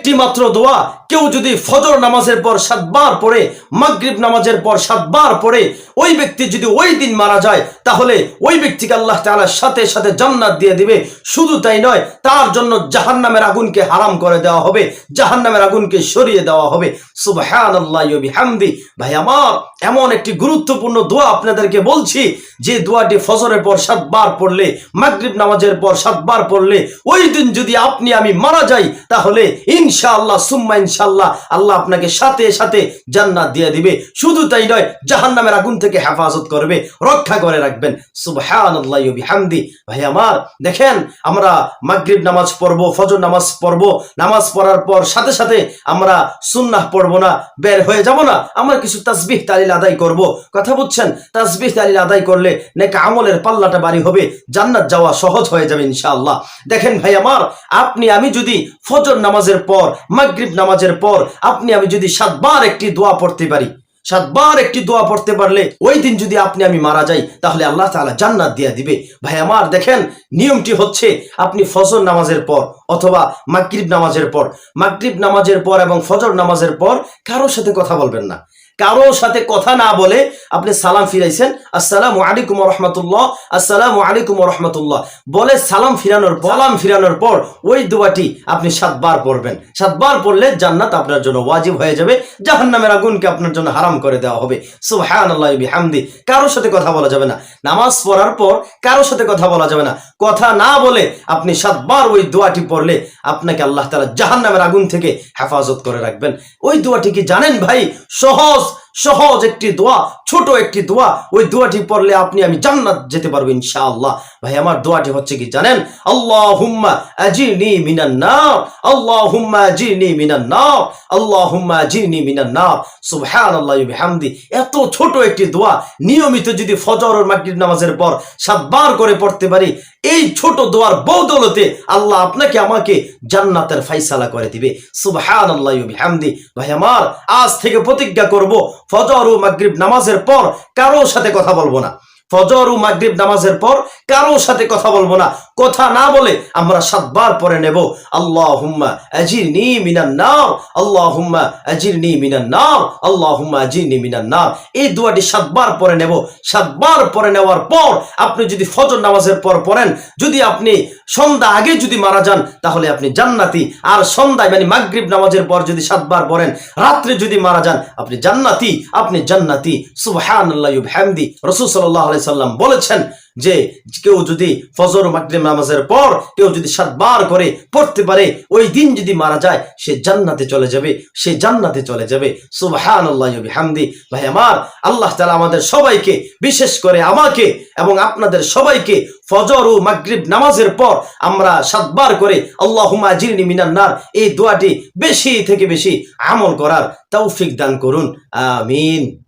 একটি মাত্র দোয়া। কেউ যদি ফজর নামাজের পর সাতবার পড়ে, মাগরিব নামাজের পর সাতবার পড়ে, ওই ব্যক্তি যদি ওই দিন মারা যায়, তাহলে ওই ব্যক্তিকে আল্লাহ তাআলার সাথে সাথে জান্নাত দিয়ে দিবে। শুধু তাই নয়, তার জন্য জাহান্নামের আগুনকে হারাম করে দেওয়া হবে, জাহান্নামের আগুনকে সরিয়ে দেওয়া হবে। সুবহানাল্লাহি ওয়া বিহামদি। ভাই, আমার এমন একটি গুরুত্বপূর্ণ দোয়া আপনাদেরকে বলছি, যে দোয়াটি ফজরের পর সাতবার পড়লে, মাগরিব নামাজের পর সাতবার পড়লে, ওই দিন যদি আপনি আমি মারা যাই, তাহলে ইনশাআল্লাহ, সুম্মা ইনশাআল্লাহ, আল্লাহ আপনাকে সাথে সাথে জান্নাত দিয়ে দিবে। শুধু তাই নয়, জাহান্নামের আগুন থেকে হেফাজত করবে, রক্ষা করে রাখবেন। সুবহানাল্লাহি ওয়া বিহামদি। ভাই আমার, দেখেন, আমরা মাগরিব নামাজ পড়ব, ফজর নামাজ পড়ব, নামাজ পড়ার পর সাথে সাথে আমরা সুন্নাহ পড়ব না, বের হয়ে যাব না, আমরা কিছু তাসবিহ তালিল আদায় করব। কথা বুঝছেন? তাসবিহ তালিল আদায় করলে নাকি আমলের পাল্লাটা বাড়ি হবে, জান্নাত যাওয়া সহজ হয়ে যাবে ইনশাআল্লাহ। দেখেন ভাই আমার, আপনি, আমি যদি ফজর নামাজের পর মাগরিব নামাজের পর আপনি, আমি যদি সাতবার একটি দোয়া পড়তে পারি, সাতবার একটি দোয়া পড়তে পারলে ওই দিন যদি আপনি, আমি মারা যাই, তাহলে আল্লাহ তালা জান্নাত দিয়ে দিবে। ভাই আমার, দেখেন, নিয়মটি হচ্ছে আপনি ফজর নামাজের পর অথবা মাগরীব নামাজের পর, মাগরীব নামাজের পর এবং ফজর নামাজের পর কারোর সাথে কথা বলবেন না। কারও সাথে কথা না বলে আপনি সালাম ফিরাইছেন, আসসালামু আলাইকুম রহমতুল্লাহ, আসসালামু আলাইকুম রহমতুল্লাহ। বলে সালাম ফিরানোর সালাম ফিরানোর পর ওই দোয়াটি আপনি সাতবার পড়বেন। সাতবার পড়লে জান্নাত আপনার জন্য ওয়াজিব হয়ে যাবে, জাহান্নামের আগুনকে আপনার জন্য হারাম করে দেওয়া হবে। সুবহানাল্লাহি বিহামদি। কারোর সাথে কথা বলা যাবে না। নামাজ পড়ার পর কারোর সাথে কথা বলা যাবে না। কথা না বলে আপনি সাতবার ওই দোয়াটি পড়লে আপনাকে আল্লাহ তাআলা জাহান্নামের আগুন থেকে হেফাজত করে রাখবেন। ওই দোয়াটি কি জানেন ভাই? সহজ Dios সহজ একটি দোয়া, ছোট একটি দোয়া। ওই দোয়াটি পড়লে আপনি, আমি জান্নাত যেতে পারব ইনশাআল্লাহ। ভাই, আমার দোয়াটি হচ্ছে কি জানেন? আল্লাহুম্মা আজিরনি মিনান নার, আল্লাহুম্মা আজিরনি মিনান নার, আল্লাহুম্মা আজিরনি মিনান নার। সুবহানাল্লাহি বিহামদি। এত ছোট একটি দোয়া, নিয়মিত যদি ফজর ও মাগরিব নামাজের পর সাতবার করে পড়তে পারি, এই ছোট দোয়ার বদৌলতে আল্লাহ আপনাকে, আমাকে জান্নাতের ফাইসালা করে দিবে। সুবহানাল্লাহি বিহামদি। ভাই, আমার আজ থেকে প্রতিজ্ঞা করব ফজর ও মাগরিব নামাজের পর কারোর সাথে কথা বলব না। ফজর ও মাগরিব নামাজের পর কারোর সাথে কথা বলব না। কথা না বলে আমরা সাতবার পরে নেব। আল্লাহুম্মা আজিরনি মিনান নার। আল্লাহুম্মা আজিরনি মিনান নার। আল্লাহুম্মা আজিরনি মিনান নার। এই দোয়াটি সাতবার পরে নেব। সাতবার পরে নেওয়ার পর আপনি যদি ফজর নামাজের পর পড়েন, যদি আপনি সন্ধ্যা আগে যদি মারা যান, তাহলে আপনি জান্নাতি। আর সন্ধ্যায় মানে মাগরীব নামাজের পর যদি সাতবার পড়েন, রাত্রে যদি মারা যান, আপনি জান্নাতি আপনি জান্নাতি। সুবহানাল্লাহি ওয়া বিহামদি। রাসূল আলাইহি সাল্লাম বলেছেন যে কেউ যদি ফজর মাগরিব নামাজের পর কেউ যদি সাতবার করে পড়তে পারে, ওই দিন যদি মারা যায়, সে জান্নাতে চলে যাবে, সে জান্নাতে চলে যাবে। সুবহানাল্লাহি ওয়া বিহামদি। ভাই আমার, আল্লাহ তাআলা আমাদের সবাইকে, বিশেষ করে আমাকে এবং আপনাদের সবাইকে ফজর ও মাগরিব নামাজের পর আমরা সাতবার করে আল্লাহুম্মা আজিরনি মিনান নার, এই দোয়াটি বেশি থেকে বেশি আমল করার তৌফিক দান করুন। আমিন।